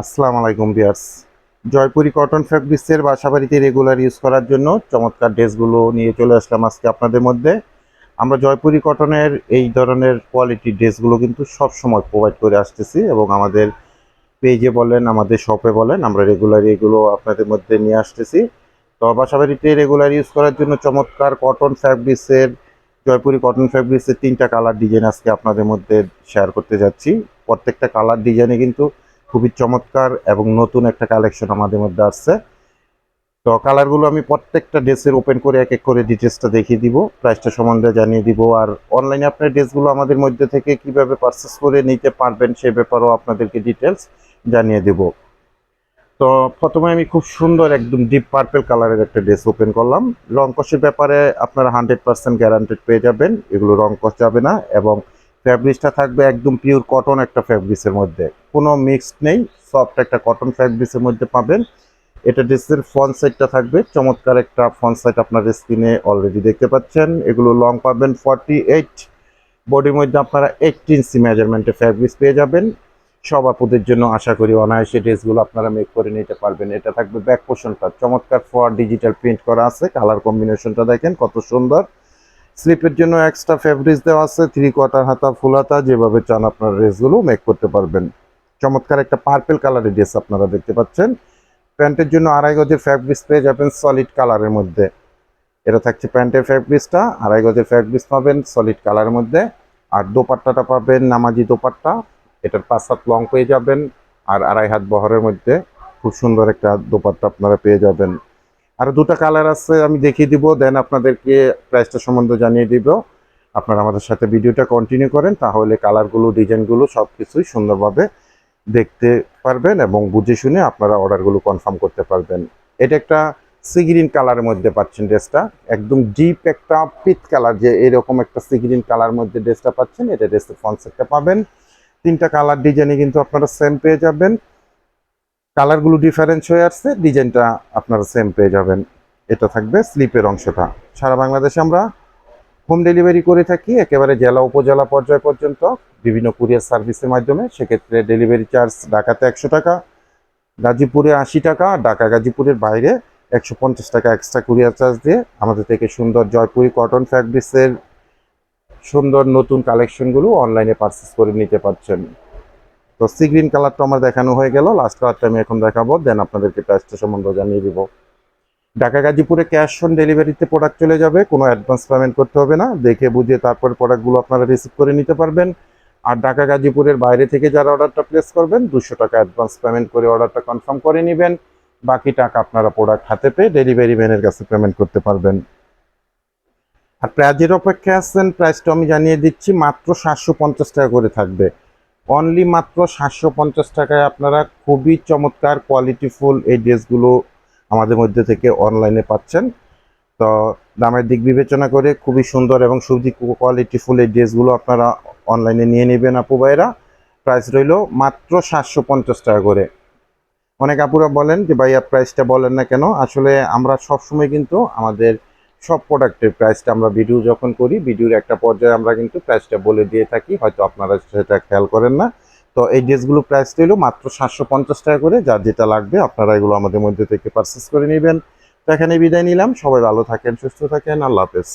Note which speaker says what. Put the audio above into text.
Speaker 1: আসসালামু আলাইকুম বিয়ার্স জয়পুরি কটন ফ্যাব্রিক্সের বাসাবাড়িতে রেগুলার ইউজ করার জন্য চমৎকার ড্রেসগুলো নিয়ে চলে আসলাম আজকে আপনাদের মধ্যে। আমরা জয়পুরি কটনের এই ধরনের কোয়ালিটি ড্রেসগুলো কিন্তু সব সময় প্রোভাইড করে আসতেছি এবং আমাদের পেজে বলেন, আমাদের শপে বলেন, আমরা রেগুলার এগুলো আপনাদের মধ্যে নিয়ে আসতেছি। তো বাসাবাড়িতে রেগুলার ইউজ করার জন্য চমৎকার কটন ফ্যাব্রিক্সের জয়পুরি কটন ফ্যাব্রিক্সের তিনটা কালার ডিজাইন আজকে আপনাদের মধ্যে শেয়ার করতে যাচ্ছি। প্রত্যেকটা কালার ডিজাইনে কিন্তু খুবই চমৎকার এবং নতুন একটা কালেকশন আমাদের মধ্যে আসছে। তো কালারগুলো আমি প্রত্যেকটা ড্রেসের ওপেন করে এক এক করে ডিটেলসটা দেখিয়ে দিব প্রাইসটা সম্বন্ধে জানিয়ে দিব। আর অনলাইনে আপনার ড্রেসগুলো আমাদের মধ্যে থেকে কীভাবে পারচেস করে নিতে পারবেন সে ব্যাপারেও আপনাদেরকে ডিটেলস জানিয়ে দেব। তো প্রথমে আমি খুব সুন্দর একদম ডিপ পার্পেল কালারের একটা ড্রেস ওপেন করলাম। রং কষের ব্যাপারে আপনারা হান্ড্রেড পার্সেন্ট গ্যারান্টেড পেয়ে যাবেন, এগুলো রং কষ যাবে না এবং ফ্যাব্রিক্সটা থাকবে একদম পিওর কটন একটা ফ্যাব্রিক্সের মধ্যে। কোনো মিক্সড নেই সফট একটা কটন ফ্যাব্রিক্সের মধ্যে পাবেন। এটা ড্রেসের ফ্রন্ট সাইডটা থাকবে, চমৎকার একটা ফ্রন্ট সাইড আপনার স্ক্রিনে অলরেডি দেখতে পাচ্ছেন। এগুলো লং পাবেন ফর্টি এইট বডির মধ্যে আপনারা এইটটি ইঞ্চি মেজারমেন্টে ফ্যাব্রিক্স পেয়ে যাবেন। সব আপুদের জন্য আশা করি অনায়াসে ড্রেসগুলো আপনারা মেক করে নিতে পারবেন। এটা থাকবে ব্যাক পোর্শনটা চমৎকার ফর ডিজিটাল প্রিন্ট করা আছে। কালার কম্বিনেশনটা দেখেন কত সুন্দর। স্লিপের জন্য এক্সট্রা ফেব্রিক্স দেওয়া আছে থ্রি কোয়ার্টার হাতা ফুল হাতা, যেভাবে চান আপনার ড্রেসগুলো মেক করতে পারবেন। চমৎকার একটা পার্পেল কালারের ড্রেস আপনারা দেখতে পাচ্ছেন। প্যান্টের জন্য আড়াই গজের ফ্যাব্রিক্স পেয়ে যাবেন সলিড কালারের মধ্যে। এটা থাকছে প্যান্টের ফ্যাব্রিক্সটা আড়াই গজের ফ্যাব্রিক্স পাবেন সলিড কালারের মধ্যে। আর দোপাট্টাটা পাবেন নামাজি দোপাট্টা, এটার পাঁচ হাত লং পেয়ে যাবেন। আর আড়াই হাত বহরের মধ্যে খুব সুন্দর একটা দোপাট্টা আপনারা পেয়ে যাবেন। আর দুটো কালার আছে, আমি দেখিয়ে দিব দেন আপনাদেরকে প্রাইসটা সম্বন্ধে জানিয়ে দিব। আপনারা আমাদের সাথে ভিডিওটা কন্টিনিউ করেন, তাহলে কালারগুলো ডিজাইনগুলো সব কিছুই সুন্দরভাবে দেখতে পারবেন এবং বুঝে শুনে আপনারা অর্ডারগুলো কনফার্ম করতে পারবেন। এটা একটা সি গ্রিন কালারের মধ্যে পাচ্ছেন ড্রেসটা একদম ডিপ একটা পিট কালার যে এরকম একটা সি গ্রিন কালার মধ্যে ড্রেসটা পাচ্ছেন, এটা ড্রেসের কনসেপ্টটা পাবেন। তিনটা কালার ডিজাইনে কিন্তু আপনারা সেম পেয়ে যাবেন। কালারগুলো ডিফারেন্স হয়ে আসছে, ডিজাইনটা আপনারা সেম পেয়ে যাবেন। এটা থাকবে স্লিপের অংশটা। সারা বাংলাদেশে আমরা হোম ডেলিভারি করে থাকি, একেবারে জেলা, উপজেলা পর্যায় পর্যন্ত, বিভিন্ন কুরিয়ার সার্ভিসের মাধ্যমে। সেক্ষেত্রে ডেলিভারি চার্জ ঢাকাতে একশো টাকা, গাজীপুরে আশি টাকা, ঢাকা, গাজীপুরের বাইরে একশো পঞ্চাশ টাকা এক্সট্রা কুরিয়ার চার্জ দিয়ে আমাদের থেকে সুন্দর জয়পুরি কটন ফ্যাব্রিক্সের সুন্দর নতুন কালেকশনগুলো অনলাইনে পারচেস করে নিতে পারছেন। তো সি গ্রিন কালারটা আমার দেখানো হয়ে গেল লাস্ট কালারটা আমি এখন দেখাবো দেন আপনাদেরকে প্রাইসটা সম্বন্ধে জানিয়ে দিব। ঢাকা গাজীপুরে ক্যাশ অন ডেলিভারিতে প্রোডাক্ট চলে যাবে, কোনো অ্যাডভান্স পেমেন্ট করতে হবে না, দেখে বুঝে তারপর প্রোডাক্টগুলো আপনারা রিসিভ করে নিতে পারবেন। আর ঢাকা গাজীপুরের বাইরে থেকে যারা অর্ডারটা প্লেস করবেন, দুশো টাকা অ্যাডভান্স পেমেন্ট করে অর্ডারটা কনফার্ম করে নেবেন, বাকি টাকা আপনারা প্রোডাক্ট হাতে পেয়ে ডেলিভারি ম্যানের কাছে পেমেন্ট করতে পারবেন। আর প্রাইজের অপেক্ষায় আসছেন প্রাইসটা আমি জানিয়ে দিচ্ছি, মাত্র সাতশো পঞ্চাশ টাকা করে থাকবে। অনলি মাত্র সাতশো পঞ্চাশ টাকায় আপনারা খুবই চমৎকার কোয়ালিটিফুল এই ড্রেসগুলো আমাদের মধ্যে থেকে অনলাইনে পাচ্ছেন। তো দামের দিক বিবেচনা করে খুবই সুন্দর এবং সুজি কোয়ালিটিফুল এই ড্রেসগুলো আপনারা অনলাইনে নিয়ে নেবেন আপু ভাইরা। প্রাইস রইল মাত্র সাতশো পঞ্চাশ টাকা করে। অনেক আপুরা বলেন যে, ভাইয়া প্রাইসটা বলেন না কেন? আসলে আমরা সবসময় কিন্তু আমাদের সব প্রোডাক্টের প্রাইসটা আমরা ভিডিও যখন করি ভিডিওর একটা পর্যায়ে আমরা কিন্তু প্রাইসটা বলে দিয়ে থাকি, হয়তো আপনারা সেটা খেয়াল করেন না। তো এই ড্রেসগুলো প্রাইস রইল মাত্র সাতশো পঞ্চাশ টাকা করে যার যেটা লাগবে আপনারা এগুলো আমাদের মধ্যে থেকে পারচেস করে নেবেন। তো এখানে বিদায় নিলাম, সবাই ভালো থাকেন, সুস্থ থাকেন, আল্লাহ হাফেজ।